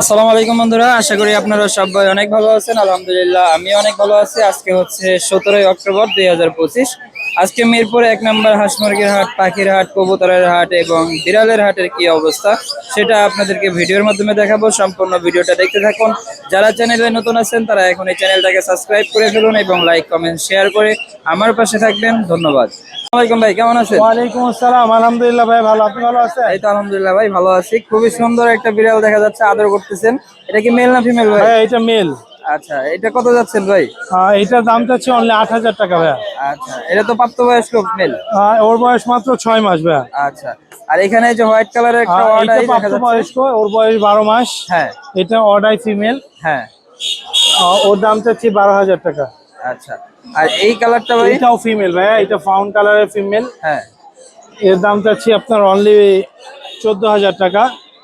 আসসালামু আলাইকুম বন্ধুরা, আশা করি আপনারা সবাই অনেক ভালো আছেন। আলহামদুলিল্লাহ আমি অনেক ভালো আছি। আজকে হচ্ছে সতেরোই অক্টোবর দুই হাজার পঁচিশ। আজকে মিরপুর এক নম্বর হাঁস মুরগির হাট পাখির হাট কবুতরের হাট এবং বিড়ালের হাটের কি অবস্থা সেটা আপনাদেরকে ভিডিওর মাধ্যমে দেখাবো। সম্পূর্ণ ভিডিওটা দেখতে থাকুন। যারা চ্যানেলে নতুন আছেন তারা এখন এই চ্যানেলটাকে সাবস্ক্রাইব করে ফেলুন এবং লাইক কমেন্ট শেয়ার করে আমার পাশে থাকবেন। ধন্যবাদ। ভাই কেমন আছেন? ওয়ালাইকুম আসসালাম। আলহামদুলিল্লাহ ভাই ভালো। আপনি ভালো আছেন? এই তো আলহামদুলিল্লাহ ভাই ভালো আছি। খুবই সুন্দর একটা বিড়াল দেখা যাচ্ছে আদর করতেছেন। এটা কি মেল না ফিমেল ভাই? ভাই এটা মেল আচ্ছা এটা কত যাচ্ছেন ভাই? এটার দাম চাচ্ছে অনলি আট হাজার টাকা ভাইয়া। আচ্ছা এটা তো প্রাপ্তবয়স্ক মেল আহ, ওর বয়স মাত্র ছয় মাস ভাইয়া। আচ্ছা আর এখানে যে হোয়াইট কালারের একটা অর্ডার এটা দেখা প্রাপ্ত যাচ্ছে। বয়স্ক ওর বয়স বারো মাস। হ্যাঁ। এটা অর্ডাই ফিমেল হ্যাঁ। ওর দাম চাচ্ছি বারো হাজার টাকা। আচ্ছা আর এই কালারটা ভাই? এটাও ফিমেল ভাইয়া এটা ফাউন্ড কালারের ফিমেল হ্যাঁ। এর দাম চাচ্ছি আপনার অনলি চোদ্দ হাজার টাকা।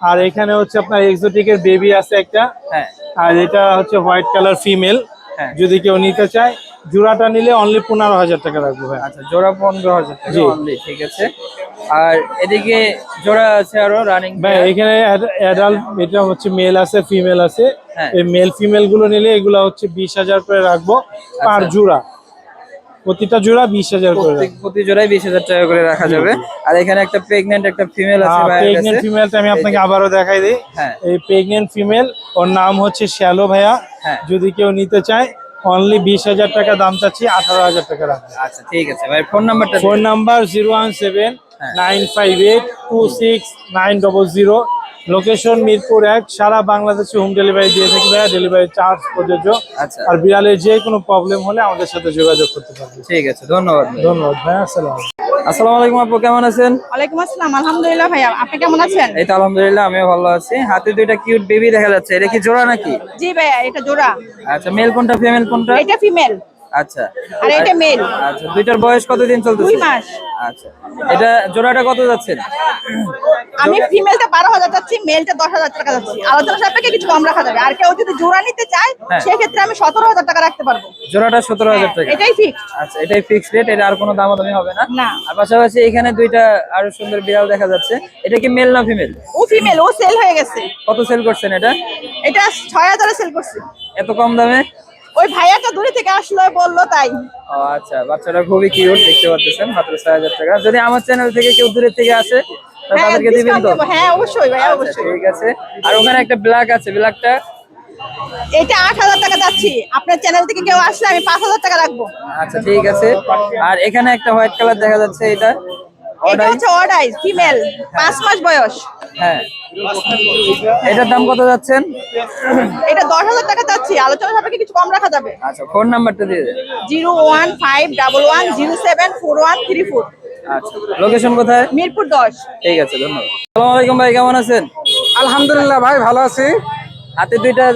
আর এখানে হচ্ছে আপনার এক্সোটিকের বেবি আছে একটা। হ্যাঁ। আর এটা হচ্ছে হোয়াইট কালার ফিমেল হ্যাঁ। যদি কেউ নিতে চায় জোড়াটা নিলে অনলি পনেরো হাজার টাকা রাখব ভাই। আচ্ছা জোড়া পনেরো হাজার টাকা অনলি ঠিক আছে। আর এদিকে জোড়া আছে আরও রানিং ভাই এখানে অ্যাডাল্ট এটা হচ্ছে মেল আছে ফিমেল আছে। হ্যাঁ। এই মেল ফিমেলগুলো নিলে এগুলো হচ্ছে বিশ হাজার করে রাখব পার আচ্ছা। জোড়া। প্রতিটা জোড়া বিশ হাজার করে প্রতি জোড়াই বিশ হাজার টাকা করে রাখা যাবে। আর এখানে একটা প্রেগনেন্ট একটা ফিমেল আছে প্রেগনেন্ট কাছে। ফিমেলটা আমি আপনাকে আবারও দেখাই দিই। হ্যাঁ। এই প্রেগনেন্ট ফিমেল ওর নাম হচ্ছে শ্যালো ভাইয়া। হ্যাঁ। যদি কেউ নিতে চায় অনলি বিশ হাজার টাকা দাম চাচ্ছি আঠারো হাজার টাকা রাখব। আচ্ছা ঠিক আছে ভাই ফোন নাম্বারটা phone number zero one seven হ্যাঁ। Nine five eight two six nine double zero location Mirpur এক সারা বাংলাদেশে হোম ডেলিভারি দিয়ে থাকি ভাইয়া ডেলিভারি চার্জ প্রযোজ্য। আচ্ছা। আর বিড়ালের যে কোনো প্রবলেম হলে আমাদের সাথে যোগাযোগ করতে পারবে। ঠিক আছে ধন্যবাদ ধন্যবাদ ভাই আসসালাম আসসালামু আলাইকুম আপু কেমন আছেন? ওয়ালাইকুম আসসালাম আলহামদুলিল্লাহ ভাইয়া আপনি কেমন আছেন? এই তো আলহামদুলিল্লাহ আমিও ভালো আছি। হাতে দুইটা কিউট বেবি দেখা যাচ্ছে এটা কি জোড়া নাকি? জি ভাইয়া এটা জোড়া। আচ্ছা মেল কোনটা ফিমেল কোনটা? এটা ফিমেল আচ্ছা। আর এটা মেল আচ্ছা দুইটার বয়স কতদিন চলতেছে? দুই মাস। আচ্ছা। এটা জোড়াটা কত যাচ্ছেন আমি ফিমেলটা বারো হাজার যাচ্ছি মেলটা দশ হাজার টাকা যাচ্ছি। আলোচনা সাপেক্ষে কিছু কম রাখা যাবে। আর কেউ যদি জোড়া নিতে চায় হ্যাঁ। সেক্ষেত্রে আমি সতেরো হাজার টাকা রাখতে পারব। জোড়াটা সতেরো হাজার টাকা। এটাই ফিক্স আচ্ছা এটাই ফিক্সড রেট এটা আর কোনো দামাদামি হবে না। না। আর পাশাপাশি এখানে দুইটা আরও সুন্দর বিড়াল দেখা যাচ্ছে। এটা কি মেল না ফিমেল ও ফিমেল ও সেল হয়ে গেছে। কত সেল করছেন এটা? এটা ছয় হাজারে সেল করছি। এত কম দামে? ওই ভাইয়াটা দূরে থেকে আসলো বলল তাই। আচ্ছা বাচ্চাটা খুবই কিউট দেখতে পাচ্ছেন মাত্র ছয় হাজার টাকা। যদি আমার চ্যানেল থেকে কেউ দূরের থেকে আসে হ্যাঁ তাদেরকে দিবেন তো? হ্যাঁ অবশ্যই ভাইয়া আচ্ছা, অবশ্যই। ঠিক আছে। আর ওখানে একটা ব্ল্যাক আছে ব্ল্যাকটা এটা আট হাজার টাকা যাচ্ছি। আপনার চ্যানেল থেকে কেউ আসলে আমি পাঁচ হাজার টাকা রাখব। আচ্ছা ঠিক আছে। আর এখানে একটা হোয়াইট কালার দেখা যাচ্ছে এটা? এটা হচ্ছে অর্ডাই ফিমেল পাঁচ মাস বয়স। হ্যাঁ। এটার দাম কত যাচ্ছেন? এটা দশ হাজার টাকা যাচ্ছি আলোচনা সাপেক্ষে কিছু কম রাখা যাবে। আচ্ছা ফোন নাম্বারটা দিয়ে দেন। Zero one five double one zero seven four one three four. আচ্ছা লোকেশন কোথায়? মিরপুর দশ। ঠিক আছে ধন্যবাদ। আসসালামু আলাইকুম ভাই কেমন আছেন? আলহামদুলিল্লাহ ভাই ভালো আছি। হাতে দুইটা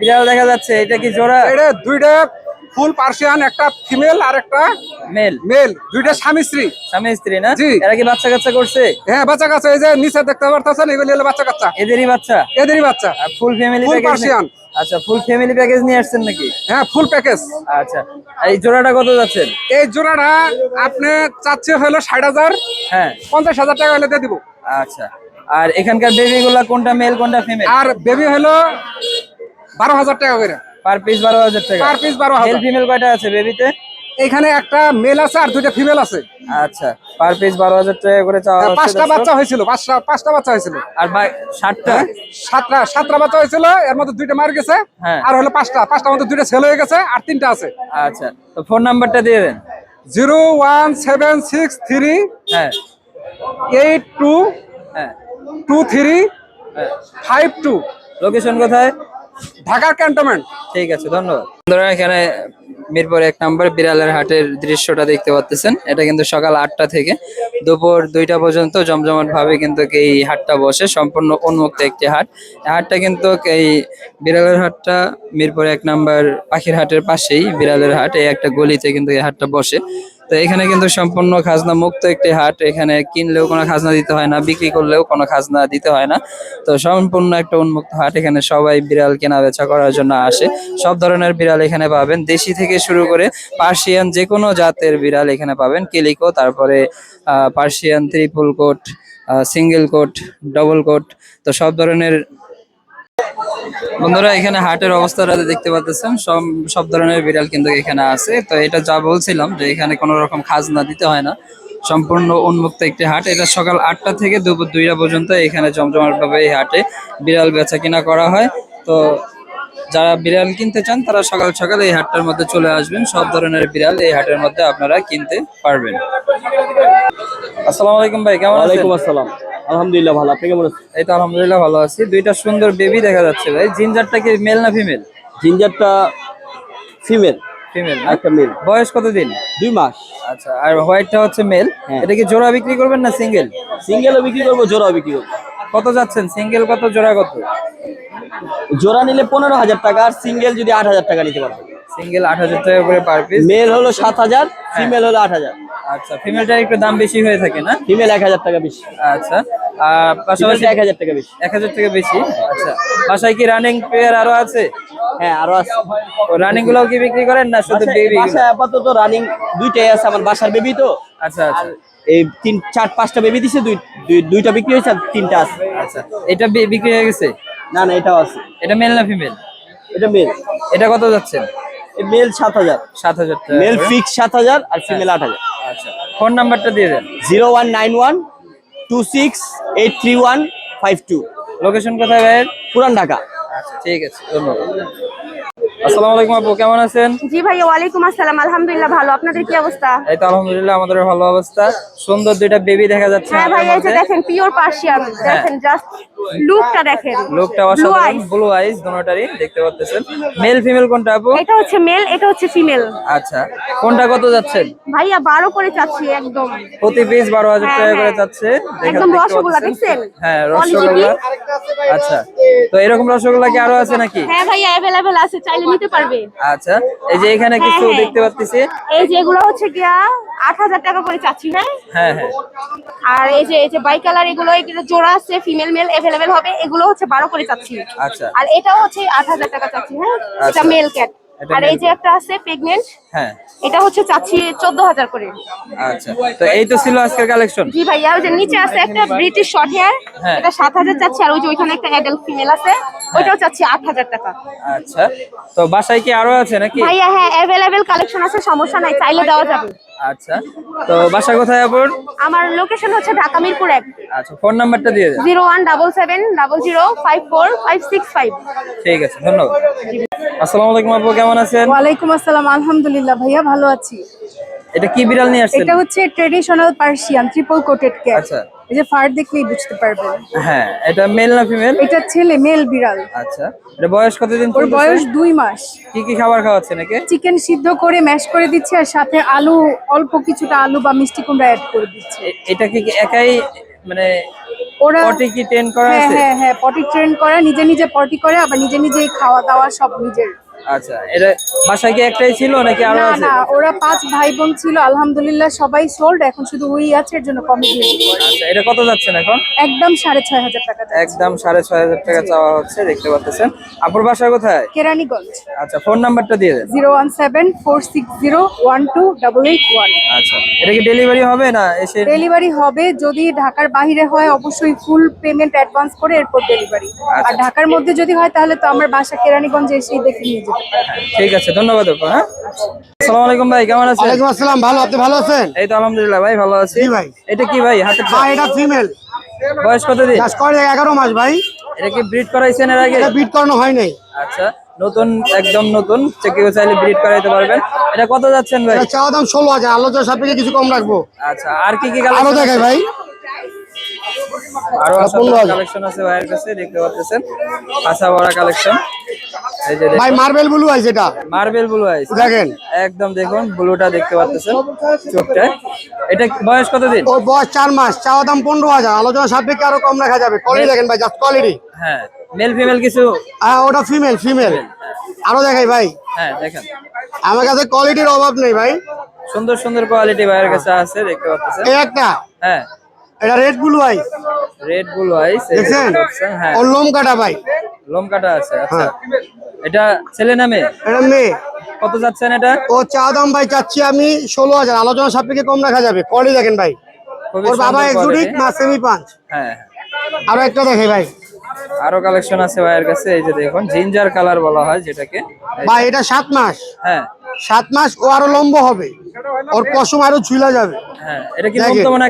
বিড়াল দেখা যাচ্ছে এটা কি জোড়া? এটা দুইটা ফুল পার্সিয়ান একটা ফিমেল আর একটা মেল। মেল। দুইটা স্বামী স্ত্রী। স্বামী স্ত্রী না? জি। এরা কি বাচ্চা কাচ্চা করছে? হ্যাঁ বাচ্চা কাচ্চা এই যে নিচে দেখতে পারতেছেন এগুলি হলো বাচ্চা কাচ্চা। এদেরই বাচ্চা? এদেরই বাচ্চা। Full family package Persian। আচ্ছা ফুল ফ্যামিলি প্যাকেজ নিয়ে আসছেন নাকি? হ্যাঁ ফুল প্যাকেজ আচ্ছা এই জোড়াটা কত যাচ্ছেন? এই জোড়াটা আপনি চাচ্ছে হলো ষাট হাজার। হ্যাঁ। পঞ্চাশ হাজার টাকা হলে দিয়ে দিব। আচ্ছা আর এখানকার বেবি গুলা কোনটা মেল কোনটা ফিমেল আর বেবি হলো বারো হাজার টাকা করে। পার পিস বারো হাজার টাকা। পার পিস বারো মেল হাজার ফিমেল কয়টা আছে বেবিতে এখানে একটা মেল আছে আর দুইটা ফিমেল আছে। আচ্ছা পার পিস বারো হাজার টাকা করে চাওয়া হ্যাঁ, হচ্ছে পাঁচটা বাচ্চা হয়েছিল পাঁচটা পাঁচটা বাচ্চা হয়েছিল। আর বা ষাটটা সাতটা সাতটা বাচ্চা হয়েছিল এর মধ্যে দুইটা মার গেছে হ্যাঁ। আর হলো পাঁচটা পাঁচটার মধ্যে দুইটা ছেলে হয়ে গেছে আর তিনটা আছে। আচ্ছা তো ফোন নাম্বারটা দিয়ে দেন। Zero one seven six three হ্যাঁ। এইট টু হ্যাঁ। টু থ্রি হ্যাঁ। Five two. লোকেশন কোথায়? ঢাকার ক্যান্টনমেন্ট। ঠিক আছে, ধন্যবাদ। এখানে মিরপুর এক নম্বর বিড়ালের হাটের দৃশ্যটা দেখতে পাচ্ছেন এটা কিন্তু সকাল আটটা থেকে দুপুর দুইটা পর্যন্ত জমজমাট ভাবে কিন্তু এই হাটটা বসে, সম্পূর্ণ উন্মুক্ত একটি হাট। হাটটা কিন্তু এই বিড়ালের হাটটা মিরপুর এক নম্বর পাখির হাটের পাশেই বিড়ালের হাট, এই একটা গলিতে কিন্তু এই হাটটা বসে। তো এখানে কিন্তু সম্পূর্ণ খাজনা মুক্ত একটি হাট। এখানে কিনলেও কোনো খাজনা দিতে হয় না, বিক্রি করলেও কোনো খাজনা দিতে হয় না। তো সম্পূর্ণ একটা উন্মুক্ত হাট, এখানে সবাই বিড়াল কেনা বেচা করার জন্য আসে। সব ধরনের বিড়াল এখানে পাবেন। দেশি থেকে শুরু করে পার্সিয়ান যে কোনো জাতের বিড়াল এখানে পাবেন। কেলিকো, তারপরে Persian triple coat single coat, double coat, তো সব ধরনের বন্ধুরা, এখানে হাটের অবস্থাটা দেখতে পাচ্ছেন সব সব ধরনের বিড়াল কিন্তু এখানে আছে। তো এটা যা বলছিলাম যে এখানে কোনো রকম খাজনা দিতে হয় না। সম্পূর্ণ উন্মুক্ত একটি হাট। এটা সকাল আটটা থেকে দুপুর দুইটা পর্যন্ত এখানে জমজমাট ভাবে এই হাটে বিড়াল বেচা কিনা করা হয়। তো যারা বিড়াল কিনতে চান, তারা সকাল সকাল এই হাটটার মধ্যে চলে আসবেন। সব ধরনের বিড়াল এই হাটের মধ্যে আপনারা কিনতে পারবেন। আসসালামু আলাইকুম ভাই, কেমন আছেন? ওয়ালাইকুম আসসালাম। আলহামদুলিল্লাহ ভালো। আপনি কেমন আছেন? এই তো আলহামদুলিল্লাহ ভালো আছি। দুইটা সুন্দর বেবি দেখা যাচ্ছে ভাই। জিঞ্জারটা কি মেল না ফিমেল জিঞ্জারটা ফিমেল ফিমেল একটা মেল বয়স কতদিন? দুই মাস। আচ্ছা আর হোয়াইটটা হচ্ছে মেল হ্যাঁ। এটা কি জোড়া বিক্রি করবেন না সিঙ্গেল সিঙ্গেলও বিক্রি করব জোড়াও বিক্রি করব। কত যাচ্ছেন? সিঙ্গেল কত জোড়া কত? জোড়া নিলে পনেরো হাজার টাকা আর সিঙ্গেল যদি আট হাজার টাকা নিতে পারবে সিঙ্গেল আট হাজার টাকা করে পার পিস মেল হলো সাত হাজার ফিমেল হলো আট হাজার। আচ্ছা ফিমেলটার একটু দাম বেশি হয়ে থাকে না? ফিমেল এক হাজার টাকা বেশি। আচ্ছা আর পাশাপাশি ফিমেলটা এক হাজার টাকা বেশি। এক হাজার টাকা বেশি? আচ্ছা বাসায় কি রানিং পেয়ার আরও আছে? হ্যাঁ আরও আছে। ও রানিংগুলো কি বিক্রি করেন না শুধু বেবি বাসায় আপাতত রানিং দুইটাই আছে আমার বাসার বেবি তো। আচ্ছা আচ্ছা। এই তিন চার পাঁচটা বেবি দিছে দুই দুই- দুইটা বিক্রি হয়েছে তিনটা আছে। আচ্ছা এটা বিক্রি হয়ে গেছে? না না এটাও আছে। এটা মেল না ফিমেল এটা মেল এটা কত যাচ্ছেন এই মেল সাত হাজার। সাত হাজার টাকা মেল ফিক্স সাত হাজার আর ফিমেল আট হাজার। আচ্ছা। ফোন নাম্বারটা দিয়ে দেন। Zero one nine one two six eight three one five two. Location কোথায় ভাইয়ের? পুরান ঢাকা। আচ্ছা ঠিক আছে ধন্যবাদ। আসসালামু আলাইকুম আপু কেমন আছেন? জি ভাইয়া ওয়ালাইকুম আসসালাম আলহামদুলিল্লাহ ভালো। আপনাদের কি অবস্থা? এই তো আলহামদুলিল্লাহ আমাদের ভালো অবস্থা। সুন্দর দুইটা বেবি দেখা যাচ্ছে হ্যাঁ ভাইয়া এই যে দেখেন পিওর পার্সিয়ান দেখেন জাস্ট লুকটা দেখেন। লোকটা অসাধারণ ব্লু আইস দুটোটারই দেখতে পাচ্ছেন মেল ফিমেল কোনটা আপু? এটা হচ্ছে মেল এটা হচ্ছে ফিমেল আচ্ছা কোনটা কত যাচ্ছেন? ভাইয়া বারো করে চাচ্ছি একদম। প্রতি পিস বারো হাজার হ্যাঁ, টাকা করে হ্যাঁ। যাচ্ছে। একদম রসগোল্লা, দেখছেন? হ্যাঁ রসগোল্লা। আচ্ছা তো এরকম রসগোল্লা কি আরও আছে নাকি? হ্যাঁ ভাইয়া অ্যাভেলেবেল আছে চাইলে নিতে পারবে। আচ্ছা এই যে এখানে হ্যাঁ, কিছু। দেখতে পাচ্ছি এই যে এগুলো হচ্ছে গিয়া আট হাজার টাকা করে চাচ্ছি হ্যাঁ? হ্যাঁ হ্যাঁ। আর এই যে এই যে বাই কালার এগুলো এগুলো জোড়া আছে ফিমেল মেল অ্যাভেলেবেল হবে এগুলো হচ্ছে বারো করে চাচ্ছি। আচ্ছা। আর এটাও হচ্ছে আট হাজার টাকা চাচ্ছি হ্যাঁ? এটা আচ্ছা। মেল ক্যাট আর এই যে একটা আছে প্রেগনেন্ট হ্যাঁ। এটা হচ্ছে চাচ্ছি চোদ্দ হাজার করে। আচ্ছা। তো এই তো ছিল আজকের কালেকশন জি ভাইয়া ওই যে নিচে আছে একটা ব্রিটিশ শর্ট হেয়ার হ্যাঁ। এটা সাত হাজার চাচ্ছি আর ওই যে ওইখানে একটা অ্যাডাল্ট ফিমেল আছে ওইটাও চাচ্ছি আট হাজার টাকা। আচ্ছা। তো বাসায় কি আরও আছে নাকি? ভাইয়া হ্যাঁ অ্যাভেলেবেল কালেকশন আছে সমস্যা নাই চাইলে দেওয়া যাবে। আচ্ছা তো বাসা কোথায় আপুর? আমার লোকেশন হচ্ছে ঢাকা মিরপুর এক। আচ্ছা ফোন নাম্বারটা দিয়ে দেন। Zero one double seven double zero five four five six five. ঠিক আছে ধন্যবাদ। আসসালামু আলাইকুম আপু কেমন আছেন? ওয়ালাইকুম আসসালাম আলহামদুলিল্লাহ ভাইয়া ভালো আছি। এটা কি বিড়াল নিয়ে আসছেন? এটা হচ্ছে traditional Persian triple coated cat আচ্ছা। এই যে ফার দেখলেই বুঝতে পারবেন। হ্যাঁ এটা মেল না ফিমেল এটা ছেলে মেল বিড়াল। আচ্ছা এটা বয়স কতদিন ওর বয়স দুই মাস। কি কি খাবার খাওয়াচ্ছে নাকি? চিকেন সিদ্ধ করে ম্যাশ করে দিচ্ছে আর সাথে আলু অল্প কিছুটা আলু বা মিষ্টি কুমড়া অ্যাড করে দিচ্ছে। এটা কি একাই মানে ওরা পটি কি টেন করা হ্যাঁ আছে? হ্যাঁ হ্যাঁ পটি ট্রেন করা নিজে নিজে পটি করে আবার নিজে নিজেই খাওয়া দাওয়া সব নিজের। আচ্ছা এটা বাসায় কি একটাই ছিল নাকি আরও আছে? না ওরা পাঁচ ভাই বোন ছিল আলহামদুলিল্লাহ সবাই সোল্ড এখন শুধু উই আছে এর জন্য কমে আচ্ছা এটা কত যাচ্ছেন এখন? একদম সাড়ে ছয় হাজার টাকা একদম সাড়ে ছয় হাজার টাকা চাওয়া হচ্ছে দেখতে পাচ্ছেন। আপুর বাসা কোথায়? কেরানীগঞ্জ। আচ্ছা ফোন নাম্বারটা দিয়ে দেন। আচ্ছা এটা কি ডেলিভারি হবে না এসে? ডেলিভারি হবে যদি ঢাকার বাইরে হয় অবশ্যই ফুল পেমেন্ট অ্যাডভান্স করে এরপর ডেলিভারি আর আচ্ছা। ঢাকার মধ্যে যদি হয় তাহলে তো আমার বাসা কেরানীগঞ্জে এসেই দেখে নিয়ে ঠিক আছে ধন্যবাদ আপু হ্যাঁ? আসসালামু আলাইকুম ভাই কেমন আছেন? ওয়ালাইকুম আসসালাম ভালো আপনি ভালো আছেন? এই তো আলহামদুলিল্লাহ ভাই ভালো আছি। ভাই। এটা কি ভাই হ্যাঁ এটা ফিমেল। বয়স কতদিন? চাষ করে এগারো মাস ভাই। এটা কি ব্রিড করাইছেন এর আগে? এটা করানো হয় নাই। আচ্ছা নতুন একদম নতুন কেউ চাইলে ব্রিড করাইতে পারবেন। এটা কত যাচ্ছেন ভাই? চাওয়া দাম আলোচনা সাপেক্ষে কিছু কম রাখব। আচ্ছা আর কি কি দেখাই ভাই। আরও কালেকশন আছে ভাইয়ের কাছে দেখতে পাচ্ছেন। কাঁচা বড়া কালেকশন এই যে ভাই মার্বেল ব্লু আছে এটা। মার্বেল ব্লু আইস দেখেন। একদম দেখুন ব্লুটা দেখতে পাচ্ছেন চোখটা এটা বয়স কতদিন? ওর বয়স চার মাস। চাওয়া দাম পনেরো হাজার। আলোচনা সাপেক্ষে আরও কম রাখা যাবে। কোয়ালিটি দেখেন ভাই জাস্ট কোয়ালিটি হ্যাঁ। মেল ফিমেল কিছু? হ্যাঁ ওটা ফিমেল ফিমেল আরও দেখাই ভাই। হ্যাঁ দেখেন। আমার কাছে কোয়ালিটির অভাব নেই ভাই। সুন্দর সুন্দর কোয়ালিটি ভাইয়ের কাছে আছে দেখতে পাচ্ছেন। এই একটা? হ্যাঁ। এটা red blue eye red blue eyes দেখছেন? হ্যাঁ। ওর লোম কাটা ভাই। লোম কাটা আছে আচ্ছা। হ্যাঁ। এটা ছেলে নামে এটা মেয়ে। কত যাচ্ছেন এটা? ও চা দাম ভাই চাচ্ছি আমি ষোলো হাজার। আলোচনা সাপেক্ষে কম রাখা যাবে। কোয়ালিটি দেখেন ভাই। ওর বাবা এক্সোটিক। মা সেমি পাঁচ হ্যাঁ। আরও একটা দেখে ভাই। আরও কালেকশন আছে ভাইয়ের কাছে এই যে দেখুন জিঞ্জার কালার বলা হয় যেটাকে। ভাই এটা সাত মাস। হ্যাঁ। সাত মাস ও আরও লম্ব হবে। ওর পশম আরও ঝুলা যাবে। হ্যাঁ এটা কি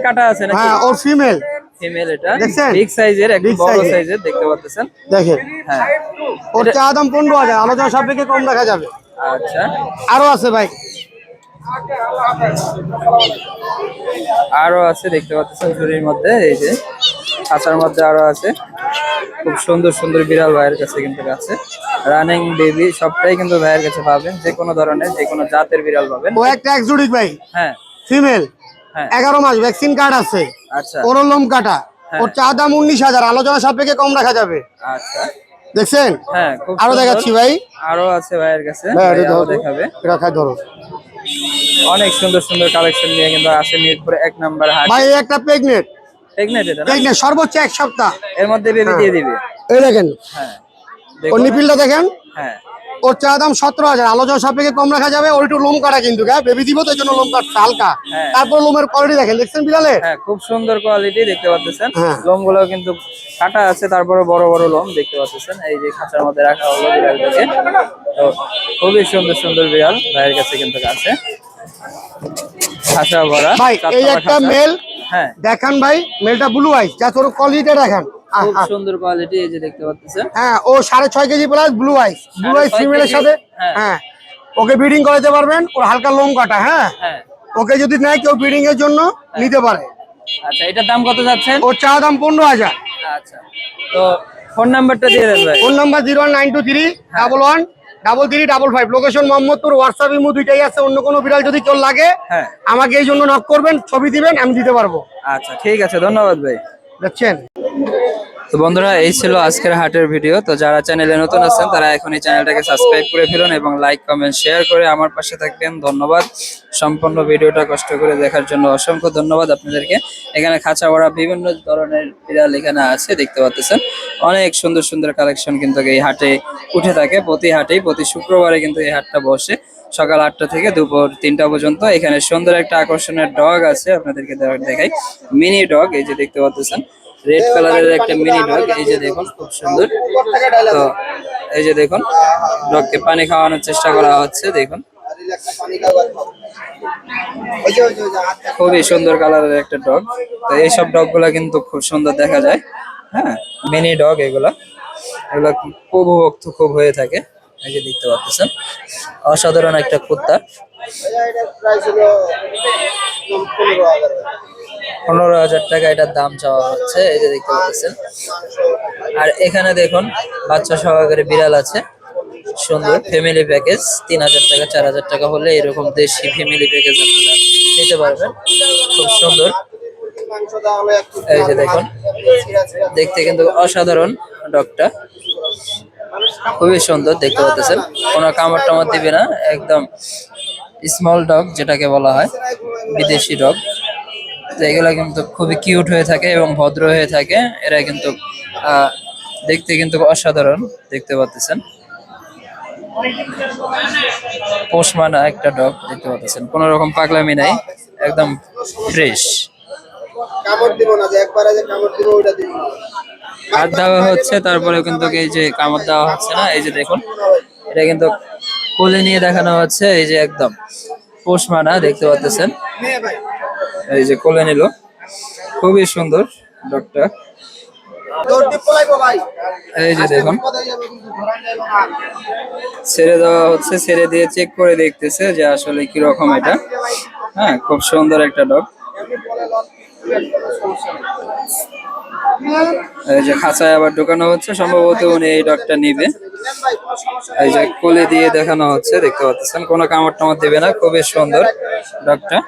কাটা আছে নাকি? হ্যাঁ ওর ফিমেল ফিমেল এটা। দেখছেন? বিগ সাইজের একটু বড় এর। সাইজের দেখতে পাচ্ছেন? দেখেন। হ্যাঁ। ওর চা দাম পনেরো হাজার আলোচনা সাপেক্ষে কম রাখা যাবে। আচ্ছা। আরও আছে ভাই। আরও আছে দেখতে পাচ্ছেন ঝুড়ির মধ্যে এই যে খাঁচার মধ্যে আরও আছে। খুব সুন্দর সুন্দর বিড়াল ভাইয়ের কাছে কিন্তু আছে রানিং বেবি সবটাই কিন্তু ভাইয়ের কাছে পাবেন। যে কোনো ধরনের যে কোনো জাতের বিড়াল পাবেন। ও একটা একজুড়ি ভাই। হ্যাঁ। ফিমেল হ্যাঁ। এগারো মাস ভ্যাকসিন কার্ড আছে। আচ্ছা। ওর লোম কাটা ওর চা দাম উনিশ হাজার। আলোচনা সাপেক্ষে কম রাখা যাবে। আচ্ছা। দেখছেন? হ্যাঁ আরও দেখাচ্ছি ভাই। আরও আছে ভাইয়ের কাছে। দেখাবে। ধরো। অনেক সুন্দর সুন্দর কালেকশন নিয়ে কিন্তু আছে মিরপুরে এক নাম্বার ভাই একটা প্রেগনেন্ট প্রেগনেন্ট এটা প্রেগনেন্ট সর্বোচ্চ এক সপ্তাহ। এর মধ্যে বেবি দিয়ে দিবে। এই দেখেন হ্যাঁ। ওর নিপিলটা দেখেন। হ্যাঁ। ওর চা দাম সতেরো হাজার। আলোচনা সাপেক্ষে কম রাখা যাবে ওর একটু লোম কাটা কিন্তু হ্যাঁ? বেবি দিব তো জন্য লোম কাটছে হালকা। হ্যাঁ। তারপর লোমের কোয়ালিটি দেখেন দেখছেন বিড়ালে? হ্যাঁ খুব সুন্দর কোয়ালিটি দেখতে পাচ্ছেন। হ্যাঁ। লোমগুলো কিন্তু কাটা আছে তারপরে বড় বড় লোম দেখতে পাচ্ছেন। এই যে খাঁচার মধ্যে রাখা হলো বিড়ালটাকে। তো খুবই সুন্দর সুন্দর বিড়াল। ভাইয়ের কাছে কিন্তু আছে। খাঁচা ভরা ভাই এই একটা মেল হ্যাঁ দেখান ভাই মেলটা ব্লু আইস যা তোর দেখান। খুব। সুন্দর কোয়ালিটি এই যে দেখতে পাচ্ছেন। হ্যাঁ ও সাড়ে ছয় KG plus blue eyes blue eyes ছয় ফিমেলের সাথে। হ্যাঁ। হ্যাঁ। ওকে ব্রিডিং করাতে পারবেন ওর হালকা লোম কাটা হ্যাঁ। হ্যাঁ। ওকে যদি নেয় কেউ ব্রিডিং এর জন্য নিতে পারে। আচ্ছা এটার দাম কত ওর চা দাম পনেরো হাজার। আচ্ছা। তো ফোন নাম্বারটা দিয়ে দেন ভাই। Phone number zero nine two three double one double three double five location Mohammadpur WhatsApp imo দুইটাই আছে অন্য কোনো বিড়াল যদি কেউ লাগে হ্যাঁ। আমাকে এই জন্য নক করবেন ছবি দিবেন আমি দিতে পারব। আচ্ছা ঠিক আছে ধন্যবাদ ভাই। দেখছেন? তো বন্ধুরা, এই ছিল আজকের হাটের ভিডিও। তো যারা চ্যানেলে নতুন আছেন, তারা এখন এই চ্যানেলটাকে সাবস্ক্রাইব করে ফেলুন এবং লাইক, কমেন্ট, শেয়ার করে আমার পাশে থাকবেন। ধন্যবাদ। সম্পূর্ণ ভিডিওটা কষ্ট করে দেখার জন্য অসংখ্য ধন্যবাদ আপনাদেরকে। এখানে খাঁচা ভরা বিভিন্ন ধরনের বিড়াল এখানে আছে, দেখতে পাচ্ছেন অনেক সুন্দর সুন্দর কালেকশন কিন্তু এই হাটে উঠে থাকে। প্রতি হাটেই, প্রতি শুক্রবারে কিন্তু এই হাটটা বসে। সকাল আটটা থেকে দুপুর তিনটা পর্যন্ত এখানে সুন্দর একটা আকর্ষণের ডগ আছে, আপনাদেরকে দেখাই। মিনি ডগ এই যে দেখতে পাচ্ছেন রেড কালারের একটা মিনি ডগ এই যে দেখুন খুব সুন্দর। তো এই যে দেখুন ডগকে পানি খাওয়ানোর চেষ্টা করা হচ্ছে দেখুন। খুবই সুন্দর কালারের একটা ডগ তো এইসব ডগগুলা কিন্তু খুব সুন্দর দেখা যায় হ্যাঁ? মিনি ডগ এগুলা। এগুলা খুব ভক্ত খুব হয়ে থাকে। এই যে দেখতে পাচ্ছেন অসাধারণ একটা কুত্তা। পনেরো হাজার টাকা এটার দাম চাওয়া হচ্ছে, এই যে দেখতে পাচ্ছেন। আর এখানে দেখুন, বাচ্চা সহকারে বিড়াল আছে, সুন্দর ফ্যামিলি প্যাকেজ তিন হাজার টাকা, চার হাজার টাকা হলে এরকম দেশি ফ্যামিলি প্যাকেজ আপনারা নিতে পারবেন। খুব সুন্দর। এই যে দেখুন, দেখতে কিন্তু অসাধারণ ডগটা। খুবই সুন্দর, দেখতে পাচ্ছেন। কোনো কামড় টামড় দিবে না, একদম স্মল ডগ যেটাকে বলা হয়, বিদেশি ডগ তো এগুলা কিন্তু খুবই কিউট হয়ে থাকে এবং ভদ্র হয়ে থাকে। এরা কিন্তু দেখতে কিন্তু অসাধারণ দেখতে পাচ্ছেন। পোষমানা একটা ডগ দেখতে পাচ্ছেন। কোনো রকম পাগলামি নাই একদম ফ্রেশ কামড় দিব না যে একবারে যে কামড় দিব ওইটা দিব। হাত দেওয়া হচ্ছে তারপরে কিন্তু এই যে কামড় দেওয়া হচ্ছে না এই যে দেখুন। এটা কিন্তু কোলে নিয়ে দেখানো হচ্ছে এই যে একদম পোষমানা দেখতে পাচ্ছেন। এই যে কোলে নিল। খুবই সুন্দর, ডগটা। এই যে দেখুন। ছেড়ে দেওয়া হচ্ছে, ছেড়ে দিয়ে চেক করে দেখতেছে যে আসলে কি রকম এটা। হ্যাঁ খুব সুন্দর একটা ডগ। এই যে খাঁচায় আবার ঢোকানো হচ্ছে, সম্ভবত উনি এই ডগটা নিবে। এই যে কোলে দিয়ে দেখানো হচ্ছে, দেখতে পাচ্ছেন। কোনো কামড় টামড় দেবে না, খুবই সুন্দর ডগটা।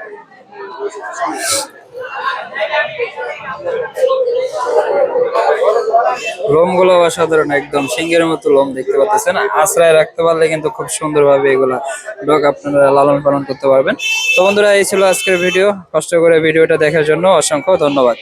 লোমগুলো অসাধারণ, একদম সিংহের মতো লোম দেখতে পাচ্ছেন। আশ্রয় রাখতে পারলে কিন্তু খুব সুন্দর ভাবে এগুলা ডগ আপনারা লালন পালন করতে পারবেন। তো বন্ধুরা, এই ছিল আজকের ভিডিও। কষ্ট করে ভিডিওটা দেখার জন্য অসংখ্য ধন্যবাদ।